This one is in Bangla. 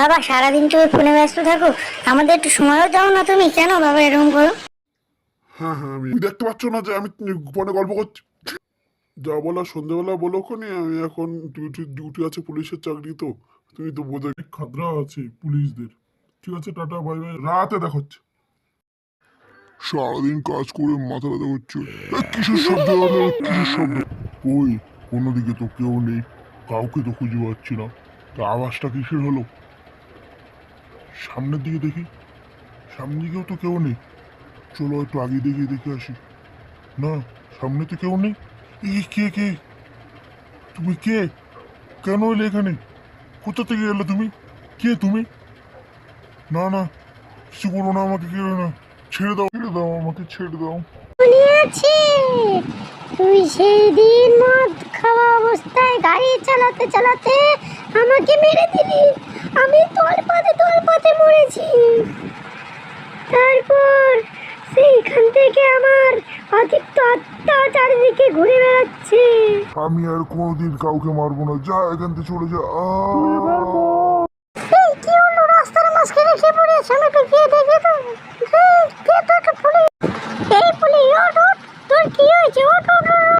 বাবা সারাদিন তুমি ফোনে ব্যস্ত থাকো। আমাদের একটু সময়ও দাও না তুমি। কেন বাবা এরকম করো? হ্যাঁ হ্যাঁ আমি দেখতে পাচ্ছ না যে আমি ফোনে গল্প করছি। যা বলা সন্ধ্যেবেলা বলো খনি আমি এখন ডিউটি ডিউটি আছে পুলিশের চাকরি তো। তুমি তো বোঝো খাতরা আছে পুলিশদের। ঠিক আছে টাটা বাই বাই রাতে দেখাচ্ছে সারাদিন কাজ করে মাথা ব্যথা করছে। কিসের শব্দ হলো কিসের শব্দ? ওই অন্যদিকে তো কেউ নেই। কাউকে তো খুঁজে পাচ্ছি না। তা আওয়াজটা কিসের হলো? সামনের দিকে দেখি। সামনে দিকেও তো কেউ নেই। চলো একটু আগে দেখে দেখে আসি। না, সামনে তো কেউ নেই। এই কে কে? তুমি কে? কেন এলে এখানে? কোথা থেকে এলে তুমি? কে তুমি? না না, কিছু করো না আমাকে, কেউ না। ছেড়ে দাও ছেড়ে দাও আমাকে, ছেড়ে দাও। তুই সেই দিন মদ খাওয়া অবস্থায় গাড়ি চালাতে চালাতে আমাকে মেরে দিলি। আমি তোর থেকে আমার অতিরিক্ত আত্মা চারিদিকে ঘুরে বেড়াচ্ছে। আমি আর কোনোদিন কাউকে মারবো না। যা এখান থেকে চলে যা। এই কি হলো? রাস্তার মাঝখানে কে পড়ে আমাকে গিয়ে দেখে তো তোকে